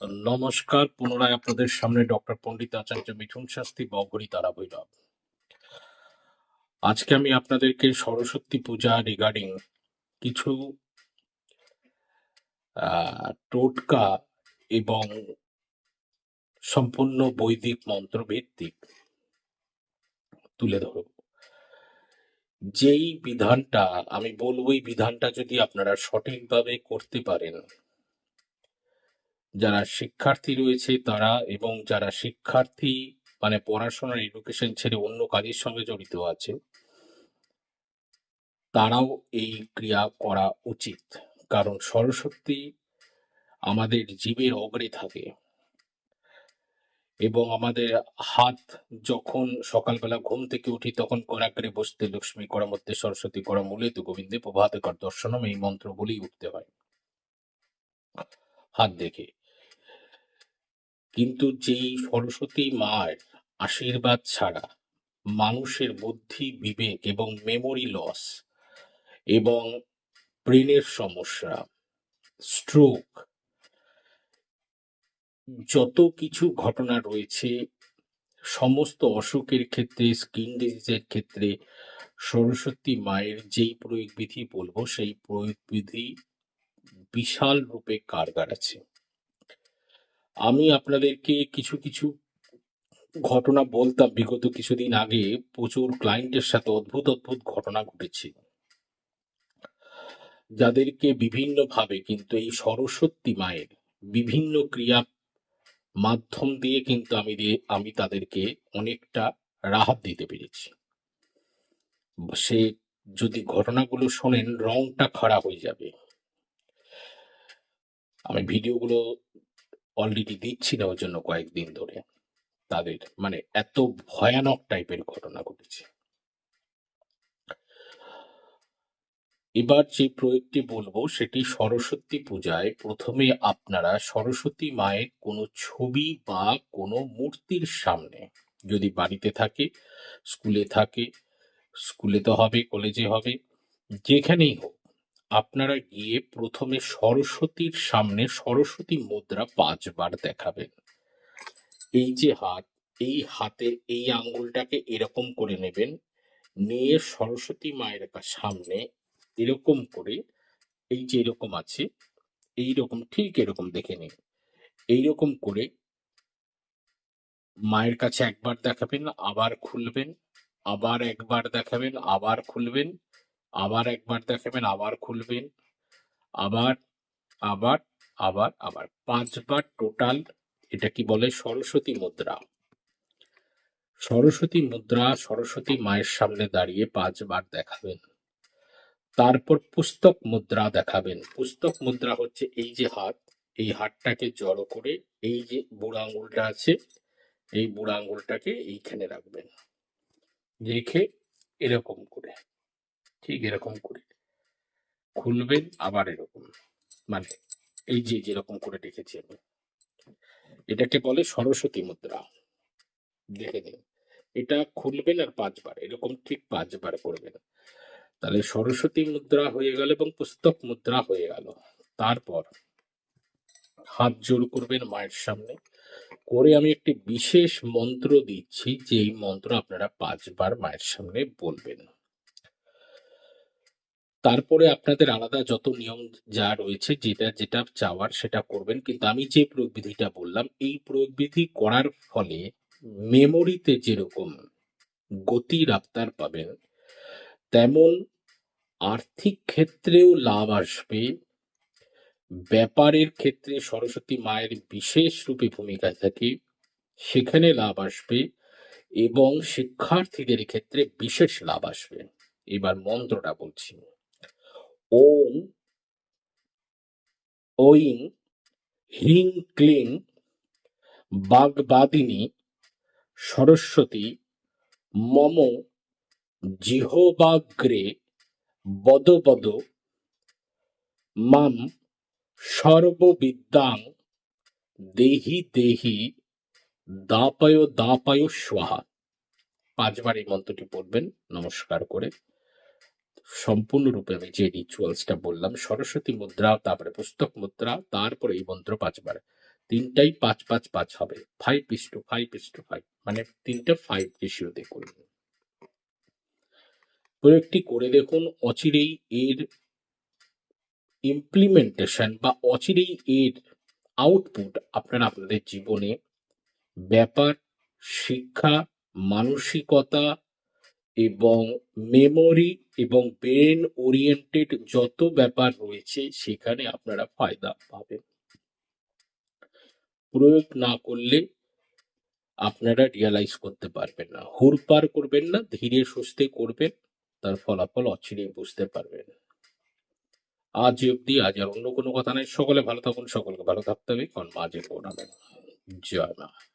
নমস্কার, পুনরায় আপনাদের সামনে ডক্টর পণ্ডিত আচার্য মিঠুন শাস্তি বগরি তারা ভৈরব আজকে আমি আপনাদেরকে সরস্বতী পূজা রিগার্ডিং কিছু টোটকা এবং সম্পূর্ণ বৈদিক মন্ত্র ভিত্তিক তুলে ধরব। যেই বিধানটা, আমি বলব এই বিধানটা যদি আপনারা সঠিকভাবে করতে পারেন যারা শিক্ষার্থী রয়েছে তারা এবং যারা শিক্ষার্থী মানে পড়াশোনার এডুকেশন ছেড়ে অন্য কাজের সঙ্গে জড়িত আছে, তারাও এই ক্রিয়া করা উচিত। কারণ সরস্বতী আমাদের জীবের অগ্রে থাকে এবং আমাদের হাত যখন সকালবেলা ঘুম থেকে উঠি তখন করাকারে বসতে লক্ষ্মী করা মধ্যে সরস্বতী করা মূলে তো গোবিন্দে প্রভাতে কর দর্শনম এই মন্ত্র বলেই উঠতে হয়। হাত দেখে। কিন্তু যেই সরস্বতী মায়ের আশীর্বাদ ছাড়া মানুষের বুদ্ধি বিবেক এবং মেমোরি লস এবং ব্রেনের সমস্যা স্ট্রোক যত কিছু ঘটনা রয়েছে, সমস্ত অসুখের ক্ষেত্রে স্কিন ডিজিজের ক্ষেত্রে সরস্বতী মায়ের যেই প্রয়োগ বিধি বলব, সেই প্রয়োগ বিধি বিশাল রূপে কারগার আছে। আমি আপনাদেরকে কিছু কিছু ঘটনা বলতাম বিগত কিছুদিন আগে। প্রচুর ক্লায়েন্টের সাথে অদ্ভুত অদ্ভুত ঘটনা ঘটেছে। যাদেরকে বিভিন্নভাবে কিন্তু এই সরস্বতী মায়ের বিভিন্ন ক্রিয়া মাধ্যম দিয়ে কিন্তু আমি দিয়ে আমি তাদেরকে অনেকটা রাহাত দিতে পেরেছি। সে যদি ঘটনাগুলো শোনেন, রংটা খারাপ হয়ে যাবে। আমি ভিডিওগুলো অলরেডি দিচ্ছি না ওর জন্য কয়েকদিন ধরে। তাদের মানে এত ভয়ানক টাইপের ঘটনা ঘটেছে। এবার যে প্রয়োগটি বলব, সেটি সরস্বতী পূজায় প্রথমে আপনারা সরস্বতী মায়ের কোনো ছবি বা কোনো মূর্তির সামনে যদি বাড়িতে থাকে, স্কুলে থাকে, স্কুলে তো হবে, কলেজে হবে, যেখানেই হোক আপনারা গিয়ে প্রথমে সরস্বতীর সামনে সরস্বতী মুদ্রা পাঁচবার দেখাবেন। এই যে হাত, এই হাতের এই আঙ্গুলটাকে এরকম করে নেবেন, নিয়ে সরস্বতী মায়ের সামনে এরকম করে, এই যে এরকম আছে, এই রকম, ঠিক এরকম দেখে নিন। এইরকম করে মায়ের কাছে একবার দেখাবেন, আবার খুলবেন, আবার একবার দেখাবেন, আবার খুলবেন আবার একবার দেখাবেন, আবার খুলবেন, আবার আবার আবার আবার। পাঁচবার টোটাল এটা কি বলে? সরস্বতী মুদ্রা। সরস্বতী মুদ্রা সরস্বতী মায়ের সামনে দাঁড়িয়ে পাঁচবার দেখাবেন। তারপর পুস্তক মুদ্রা দেখাবেন। পুস্তক মুদ্রা হচ্ছে এই যে হাত, এই হাতটাকে জড়ো করে এই যে বুড়ো আঙুলটা আছে, এই বুড়ো আঙুলটাকে এইখানে রাখবেন। রেখে এরকম করে। ঠিক এরকম করে খুলবেন, আবার এরকম। মানে এই যে যেরকম করে রেখেছি আমি। এটাকে বলে সরস্বতী মুদ্রা। দেখে দিন এটা খুলবেন আর পাঁচবার, এরকম ঠিক পাঁচবার করবেন। তাহলে সরস্বতী মুদ্রা হয়ে গেল এবং পুস্তক মুদ্রা হয়ে গেল। তারপর হাত জোর করবেন মায়ের সামনে। করে আমি একটি বিশেষ মন্ত্র দিচ্ছি যে এই মন্ত্র আপনারা পাঁচবার মায়ের সামনে বলবেন। তারপরে আপনাদের আলাদা যত নিয়ম যা রয়েছে, যেটা যেটা চাওয়ার সেটা করবেন। কিন্তু আমি যে প্রয়োগ বিধিটা বললাম, এই প্রয়োগ বিধি করার ফলে মেমোরিতে যেরকম গতি রাফতার পাবেন, তেমন আর্থিক ক্ষেত্রেও লাভ আসবে। ব্যাপারের ক্ষেত্রে সরস্বতী মায়ের বিশেষ রূপে ভূমিকা থাকে, সেখানে লাভ আসবে এবং শিক্ষার্থীদের ক্ষেত্রে বিশেষ লাভ আসবে। এবার মন্ত্রটা বলছি। ওম ঐং হিং ক্লিং, বাগবাদিনী, সরস্বতী, মম, জিহবাগ্রে বদ বদ মাম, সর্ববিদ্যাং, দেহি দেহি, দাপায় দাপায় স্বাহা। পাঁচবার এই মন্ত্রটি পড়বেন, নমস্কার করে। সম্পূর্ণরূপে আমি যে রিচুয়ালসটা বললাম, সরস্বতী মুদ্রা, তারপরে পুস্তক মুদ্রা, তারপরে এই মন্ত্র পাঁচবার। তিনটাই পাঁচ পাঁচ পাঁচ হবে। Five is two five is two five মানে তিনটে ফাইভ রেশিওতে করুন। প্রয়োগটি করে দেখুন, অচিরেই এর ইমপ্লিমেন্টেশন বা অচিরেই এর আউটপুট আপনারা আপনাদের জীবনে ব্যাপার, শিক্ষা, মানসিকতা এবং মেমোরি এবং ব্রেন ওরিয়েন্টেড যত ব্যাপার রয়েছে সেখানে আপনারা ফায়দা পাবেন। প্রয়োগ না করলে আপনারা রিয়ালাইজ করতে পারবেন না। হুড়পার করবেন না, ধীরে সুস্থে করবেন, তার ফলাফল অচিরেই বুঝতে পারবেন। আজ অব্দি আজ আর অন্য কোনো কথা নেই। সকলে ভালো থাকুন, সকলকে ভালো থাকতে হবে। কারণ মাঝে পড়াবেন জয় মা।